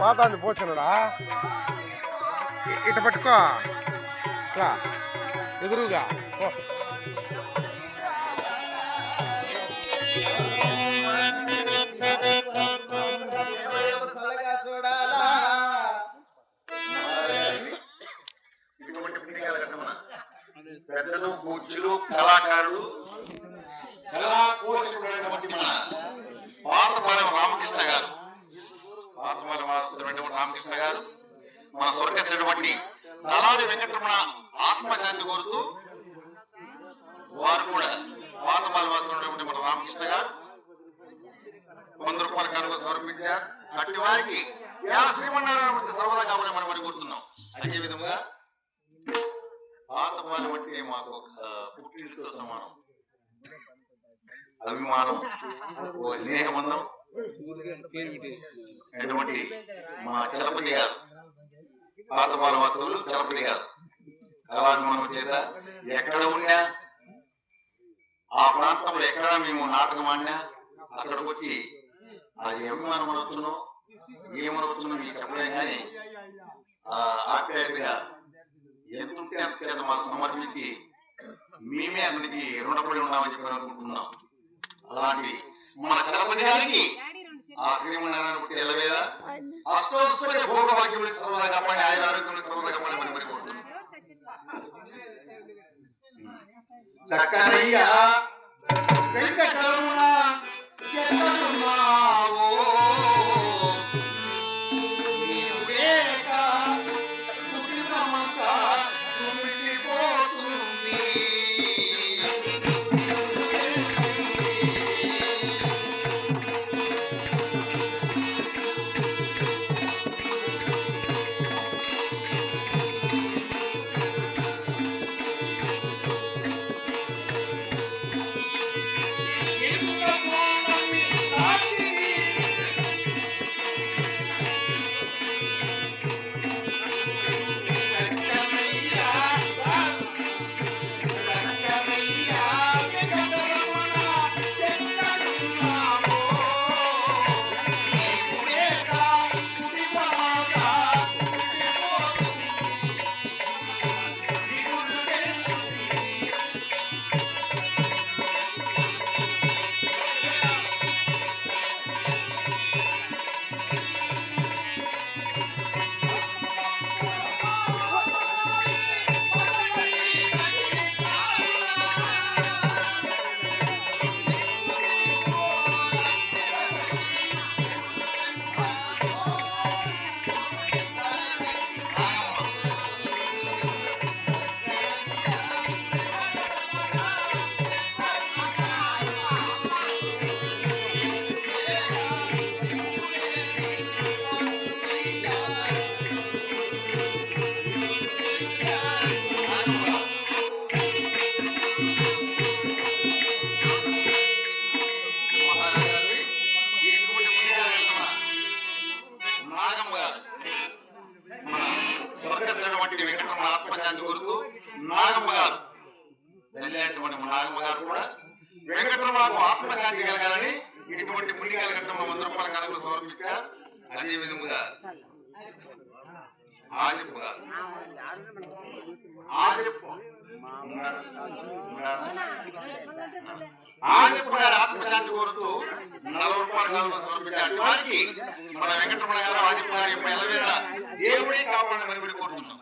పాతాంది పోచనుడా? ఇట పట్టుకో. ఇట్లా. ఎదురుగా. పెద్దలు పూజ్యులు కళాకారులు కళా కోశకుడైనటువంటి మన పాతపాలెం రామకృష్ణ గారు. పాతపాలెం రామకృష్ణ గారు మన స్వర్గశ్రైనటువంటి దళారి వెంకటరమణ ఆత్మశాంతి కోరుతూ వారు కూడా పాతపాలెం వాస్తున్నటువంటి మన రామకృష్ణ గారు వంద రూపాయల కనుక సమర్పించారు అట్టి వారికి శ్రీమన్నారాయణ సర్వదా కాబట్టి మనం మరి కూర్చున్నాం అదే విధముగా పాతపాలెం అంటే మాకు ఒక పుట్టినతో సమానం. అభిమానం ఓ స్నేహబంధం. అటువంటి మా చలపతి గారు పాతపాల వస్తువులు చలపతి గారు. కళాభిమానం చేత ఎక్కడ ఉన్నా ఆ ప్రాంతంలో ఎక్కడ మేము నాటకం ఆడినా అక్కడికి వచ్చి అది అభిమానం అనొచ్చునో ఏమనొచ్చునో మీకు చెప్పలేం కానీ ఆ ఆప్యాయతగా ఎంత ఉంటే అంత చేత మాకు సమర్పించి మేమే అందరికి రుణపడి ఉన్నామని చెప్పి అనుకుంటున్నాం అలాంటి మన చలపతి గారికి ఆ శ్రీమన్నారాయణ పుట్టి ఎలవేళ అష్టోత్తర భోగభాగ్యములు సర్వదా కప్పని ఆయన ఆరోగ్యములు సర్వదా మరి మరి కోరుతున్నాం చక్కనయ్యా. వెంకటరమణ. ఎక్కడున్నావో మన స్వర్గశ్రేణటువంటి వెంకటరమణ ఆత్మశాంతి కోరుతూ నాగమ్మ గారు. తల్లినటువంటి నాగమ్మ గారు కూడా వెంకటరమణకు ఆత్మశాంతి కలగాలని ఇటువంటి పుణ్య కలగటం వంద రూపాయల కనుక సమర్పించారు. అదే విధముగా ఆదిప్పు గారు ఆదిప్పు గారు ఆత్మశాంతి కోరుతూ నలభై రూపాయల కాలంలో సమర్పించారు వారికి మన వెంకటరమణ గారు ఆదిప్పు గారి యొక్క ఎలవేళ దేవుడే కావాలని మనం కోరుతున్నాం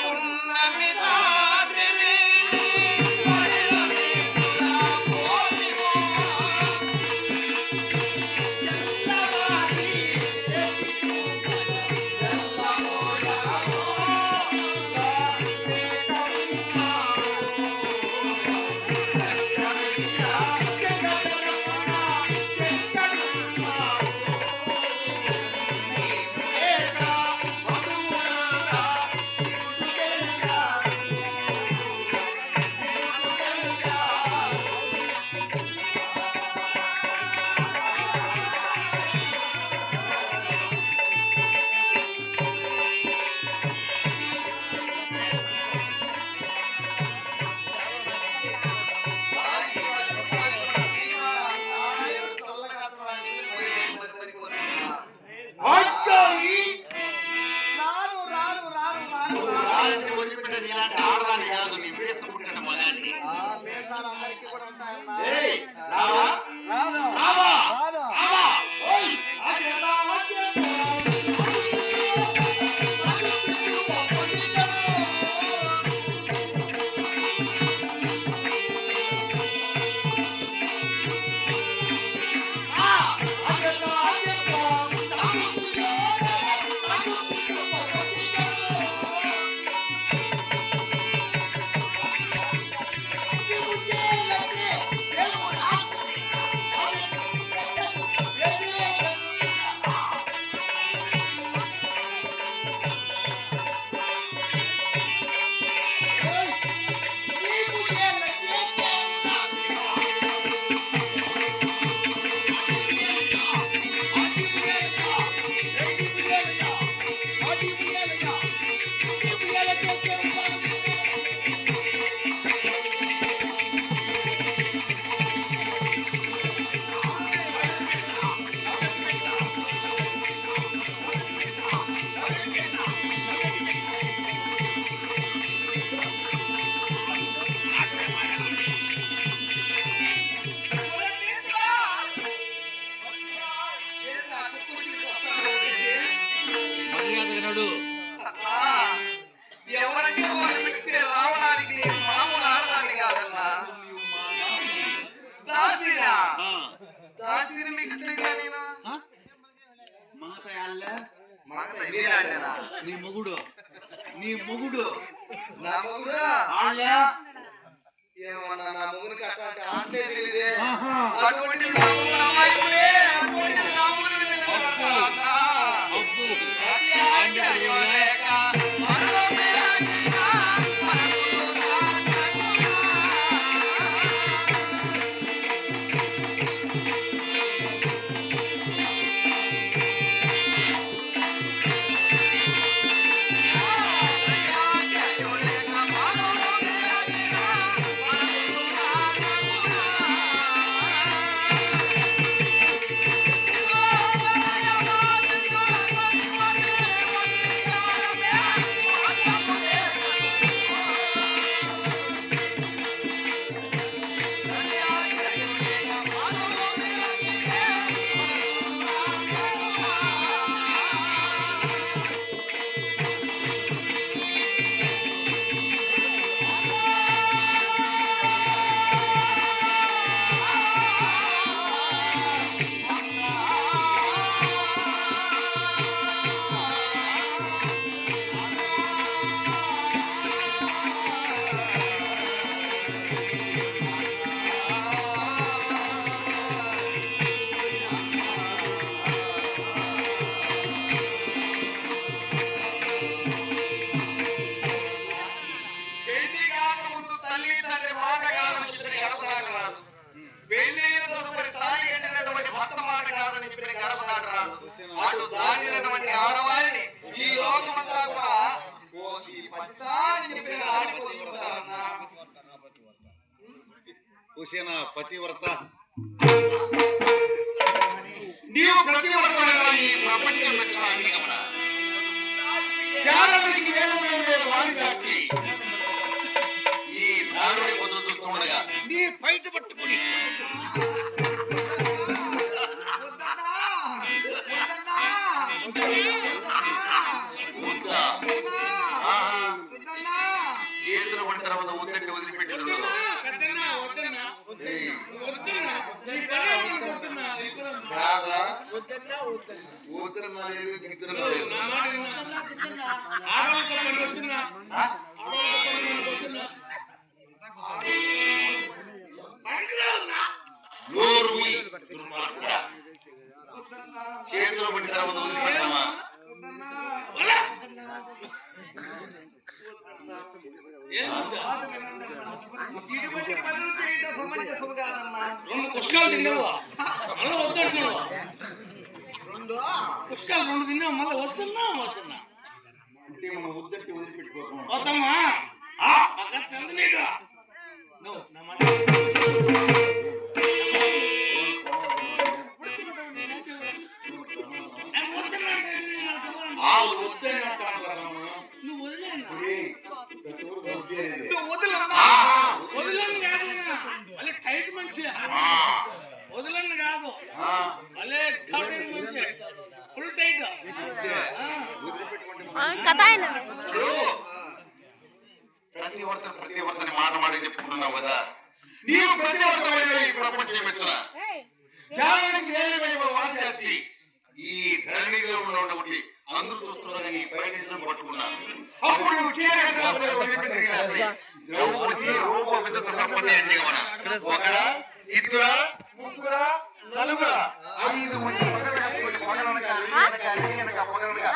పున్నమి రాత్రి మొగుడు నీ మొగుడు నా మొగుడు భర్త మాట కాదని చెప్పిన గడప దాటరాదు అటు దాటినటువంటి ఆడవారిని ఈ లోకమంతా కూడా ఓసి పతితా అని చెప్పిన ఆడిపోతుంటారన్నా కుసేన పతివ్రత. నీవు ప్రతివర్తమైన ఈ ప్రపంచం లక్షణాన్ని గమన జ్ఞానానికి వేరే వాడి దాటి ఈ దారుడి పొద్దు చూస్తుండగా నీ బయట పట్టుకుని చేతులు పడిన తర్వాత ముద్దంటే వదిలిపెట్టేది ఉండదు. నోరు. చేతులు పడిన తర్వాత వదిలిపెట్టామా రెండు పుష్కాలు తిన్నావా? మళ్ళీ వద్దంటున్నావా పుష్కాలు రెండు తిన్నావు? మళ్ళీ వద్దున్నా? వద్దున్నా? వద్దమ్మా. వదలండి కాదు. భలే ఫుల్ టైట్ కథ ప్రతి వర్త ప్రతి వర్తని మాట మాట చెప్పుకున్నావు కదా. నీవు ప్రతి వర్తమైన ఈ ధరణిలో ఉన్నటువంటి అందరూ చూస్తున్నారు నీ బయట నిజం పట్టుకున్నాను అప్పుడు నువ్వు చీర ద్రౌపది రూప విధ సంపత్తి అంటే ఒకడ ఇద్దర ముగ్గురా నలుగురా? ఐదు మంది పగలనక పగలనక లేనక లేనక పగలనక